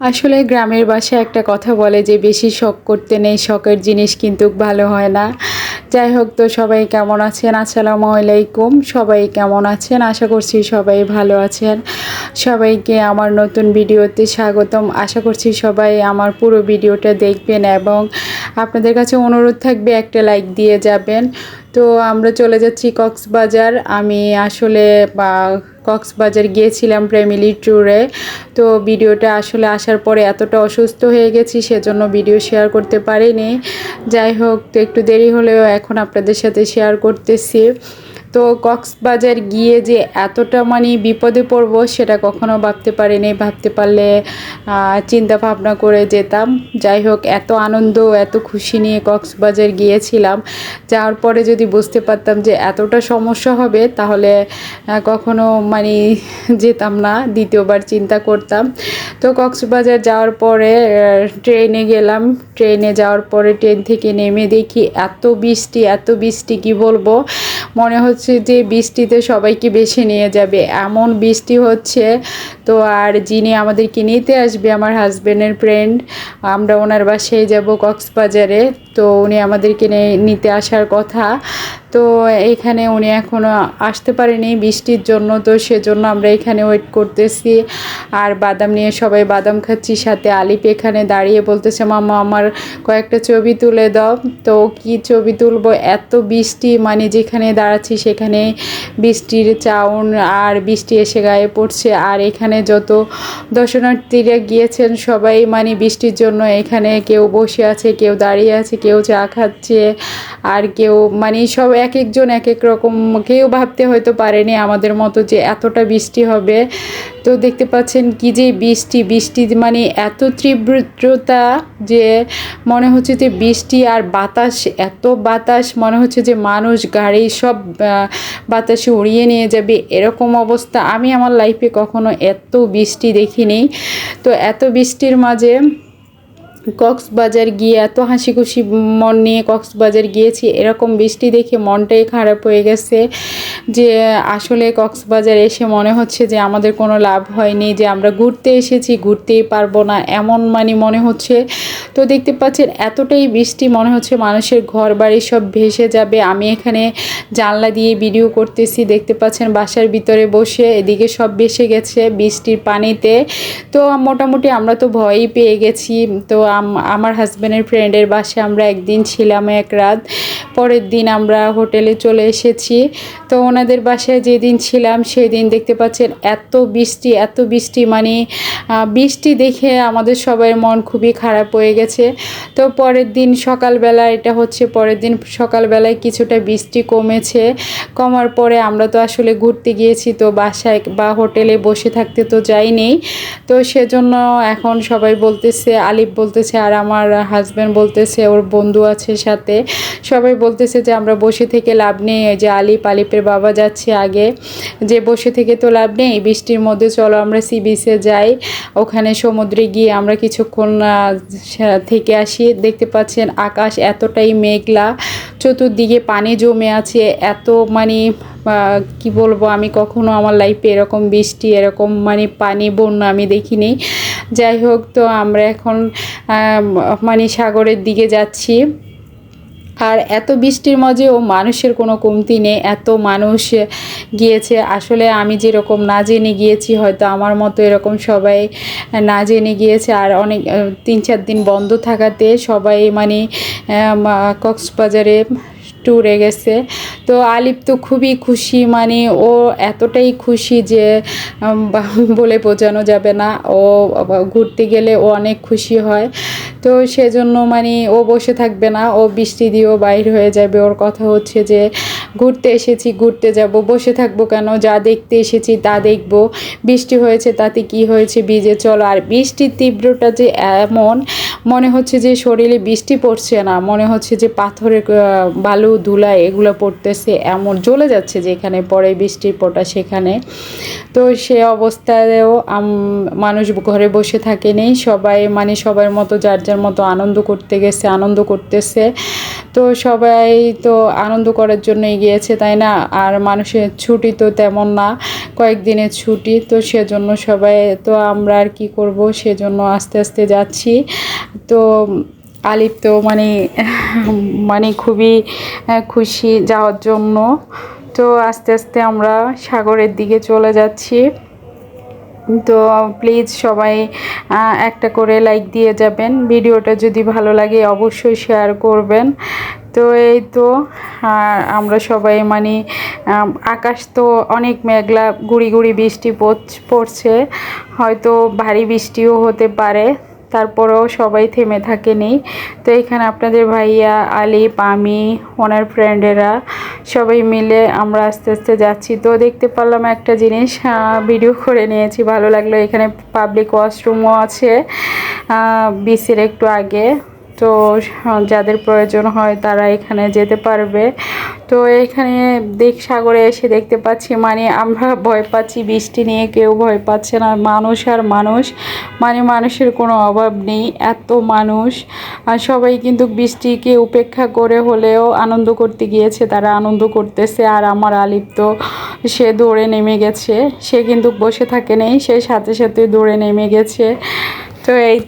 আসলে গ্রামের বাসায় একটা কথা বলে যে বেশি শখ করতে নেই, শখের জিনিস কিন্তু ভালো হয় না। যাই হোক তো সবাই কেমন আছেন? আসসালামু আলাইকুম। সবাই কেমন আছেন? আশা করছি সবাই ভালো আছেন। সবাইকে আমার নতুন ভিডিওতে স্বাগতম। আশা করছি সবাই আমার পুরো ভিডিওটা দেখবেন এবং আপনাদের কাছে অনুরোধ থাকবে একটা লাইক দিয়ে যাবেন। তো আমরা চলে যাচ্ছি কক্সবাজার। আমি আসলে কক্সবাজার গিয়েছিলাম ফ্যামিলি ট্যুরে। তো ভিডিওটা আসলে আসার পরে এতটা অসুস্থ হয়ে গেছি, সেজন্য ভিডিও শেয়ার করতে পারিনি। যাই হোক, তো একটু দেরি হলেও এখন আপনাদের সাথে শেয়ার করতেছি। তো কক্সবাজার গিয়ে যে এতটা মানে বিপদে পড়ব সেটা কখনো ভাবতে পারিনি। ভাবতে পারলে চিন্তা ভাবনা করে যেতাম। যাই হোক, এত আনন্দ, এত খুশি নিয়ে কক্সবাজার গিয়েছিলাম। যাওয়ার পরে যদি বুঝতে পারতাম যে এতটা সমস্যা হবে, তাহলে কখনো মানে যেতাম না। দ্বিতীয়বার চিন্তা করতাম। তো কক্সবাজার যাওয়ার পরে ট্রেনে গেলাম। ট্রেনে যাওয়ার পরে ট্রেন থেকে নেমে দেখি এত বৃষ্টি এত বৃষ্টি কি বলব? মনে হচ্ছে যে বৃষ্টিতে সবাইকে বেছে নিয়ে যাবে। এমন বৃষ্টি হচ্ছে তো আর যিনি আমাদেরকে নিতে আসবে, আমার হাজব্যান্ডের ফ্রেন্ড আমরা ওনার বাসায় যাব কক্সবাজারে। তো উনি আমাদেরকে নিতে আসার কথা। তো এখানে উনি এখনও আসতে পারেনি বৃষ্টির জন্য, তো সেজন্য আমরা এখানে ওয়েট করতেছি। আর বাদাম নিয়ে সবাই বাদাম খাচ্ছি, সাথে আলিপ এখানে দাঁড়িয়ে বলতেছে, মামা, আমার কয়েকটা ছবি তুলে দাও। তো কি ছবি তুলবো? এত বৃষ্টি মানে যেখানে দাঁড়াচ্ছি সেখানে বৃষ্টির চাউন আর বৃষ্টি এসে গায়ে পড়ছে। আর এখানে যত দর্শনার্থীরা গিয়েছেন সবাই মানে বৃষ্টির জন্য এখানে কেউ বসে আছে, কেউ দাঁড়িয়ে আছে, কেউ চা খাচ্ছে। আর কেউ মানে সব এক একজন এক এক রকম, কেউ ভাবতে হয়তো পারেনি আমাদের মতো যে এতটা বৃষ্টি হবে। তো দেখতে পাচ্ছেন কি যে বৃষ্টি বৃষ্টি মানে এত তীব্রতা যে মনে হচ্ছে যে বৃষ্টি আর বাতাস, এত বাতাস মনে হচ্ছে যে মানুষ গাড়ি সব বাতাসে উড়িয়ে নিয়ে যাবে এরকম অবস্থা। আমি আমার লাইফে কখনো এত বৃষ্টি দেখিনি। তো এত বৃষ্টির মাঝে কক্সবাজার গিয়ে এত হাসি খুশি মন নিয়ে কক্সবাজার গিয়েছি, এরকম বৃষ্টি দেখে মনটাই খারাপ হয়ে গেছে যে আসলে কক্সবাজার এসে মনে হচ্ছে যে আমাদের কোনো লাভ হয়নি, যে আমরা ঘুরতে এসেছি, ঘুরতেই পারব না, এমন মানে মনে হচ্ছে। তো দেখতে পাচ্ছেন, এতটাই বৃষ্টি মনে হচ্ছে মানুষের ঘর বাড়ি সব ভেসে যাবে। আমি এখানে জানলা দিয়ে ভিডিও করতেছি, দেখতে পাচ্ছেন বাসার ভিতরে বসে, এদিকে সব ভেসে গেছে বৃষ্টির পানিতে। তো মোটামুটি আমরা তো ভয়ই পেয়ে গেছি। তো আমার হাজব্যান্ডের ফ্রেন্ডের বাসে আমরা একদিন ছিলাম এক রাত। পরের দিন আমরা হোটেলে চলে এসেছি। তো ওনাদের বাসায় যেদিন ছিলাম সেই দিন দেখতে পাচ্ছেন এত বৃষ্টি এত বৃষ্টি মানে বৃষ্টি দেখে আমাদের সবাই মন খুবই খারাপ হয়ে গেছে। তো পরের দিন সকালবেলা, এটা হচ্ছে পরের দিন সকালবেলায় কিছুটা বৃষ্টি কমেছে। কমার পরে আমরা তো আসলে ঘুরতে গিয়েছি, তো বাসায় বা হোটেলে বসে থাকতে তো যাইনি। তো সেজন্য এখন সবাই বলতেছে, আলিফ বলতেছে আর আমার হাজব্যান্ড বলতেছে, ওর বন্ধু আছে সাথে। সবাই বলতেছে যে আমরা বসে থেকে লাভ নেই যে আলিপ, আলিপের বাবা যাচ্ছে আগে, যে বসে থেকে তো লাভ নেই, বৃষ্টির মধ্যে চলো আমরা সি বিচে যাই, ওখানে সমুদ্রে গিয়ে আমরা কিছুক্ষণ থেকে আসি, দেখতে পাচ্ছেন আকাশ এতটাই মেঘলা, চতুর্দিকে পানি জমে আছে, এত মানে কি বলব আমি কখনো আমার লাইফে এরকম বৃষ্টি, এরকম মানে পানি, বন্যা আমি দেখিনি। যাই হোক, তো আমরা এখন মানে সাগরের দিকে যাচ্ছি। আর এত বৃষ্টির মাঝেও মানুষের কোনো কমতি নেই, এত মানুষ গিয়েছে। আসলে আমি যেরকম না জেনে গিয়েছি, হয়তো আমার মতো এরকম সবাই না জেনে গিয়েছে। আর অনেক তিন চার দিন বন্ধ থাকাতে সবাই মানে কক্সবাজারে ট্যুরে গেছে। তো আলিপ তো খুবই খুশি মানে ও এতটাই খুশি যে বলে বোঝানো যাবে না। ও ঘুরতে গেলে ও অনেক খুশি হয়। তো সেজন্য মানে ও বসে থাকবে না, ও বৃষ্টি দিয়েও বাইর হয়ে যাবে। ওর কথা হচ্ছে যে, ঘুরতে এসেছি, ঘুরতে যাব, বসে থাকব কেন, যা দেখতে এসেছি তা দেখব। বৃষ্টি হয়েছে তাতে কি হয়েছে বীজে চলো। আর বৃষ্টির তীব্রটা যে এমন মনে হচ্ছে যে শরীরে বৃষ্টি পড়ছে না, মনে হচ্ছে যে পাথরের বালু, ধুলা এগুলো পড়তেছে, এমন জ্বলে যাচ্ছে যেখানে পরে বৃষ্টির পটা সেখানে। তো সে অবস্থায়ও মানুষ ঘরে বসে থাকেনি সবাই মানে সবার মতো যার যার মতো আনন্দ করতে গেছে, আনন্দ করতেছে। তো সবাই তো আনন্দ করার জন্যই গিয়েছে, তাই না? আর মানুষের ছুটি তো তেমন না, কয়েকদিনের ছুটি, তো সেজন্য সবাই, তো আমরা আর কি করব? সেজন্য আস্তে আস্তে যাচ্ছি। তো আলিপ তো মানে মানে খুবই খুশি যাওয়ার জন্য। তো আস্তে আস্তে আমরা সাগরের দিকে চলে যাচ্ছি। তো প্লিজ সবাই একটা করে লাইক দিয়ে যাবেন। ভিডিওটা যদি ভালো লাগে অবশ্যই শেয়ার করবেন। তো এই তো আমরা সবাই মানে আকাশ তো অনেক মেঘলা, গুড়ি গুড়ি বৃষ্টি পড়ছে। হয়তো ভারী বৃষ্টিও হতে পারে। তারপরেও সবাই থেমে থাকেনি। তো এখানে আপনাদের ভাইয়া আলি আমি, ওনার ফ্রেন্ডেরা সবাই মিলে আমরা আস্তে আস্তে যাচ্ছি। তো দেখতে পারলাম একটা জিনিস ভিডিও করে নিয়েছি। ভালো লাগল এখানে পাবলিক ওয়াশরুমও আছে বিসির একটু আগে। তো যাদের প্রয়োজন হয় তারা এখানে যেতে পারবে। তো, এখানে দেখ, সাগরে এসে দেখতে পাচ্ছি মানে আমরা ভয় পাচ্ছি, বৃষ্টি নিয়ে কেউ ভয় পাচ্ছে না, মানুষ আর মানুষ। মানে মানুষের কোনো অভাব নেই, এত মানুষ। আর সবাই কিন্তু বৃষ্টিকে উপেক্ষা করে হলেও আনন্দ করতে গিয়েছে, তারা আনন্দ করতেছে। আর আমার আলিপ তো সে দৌড়ে নেমে গেছে। সে কিন্তু বসে থাকে নেই, সে সাথে সাথে দৌড়ে নেমে গেছে। তো, এই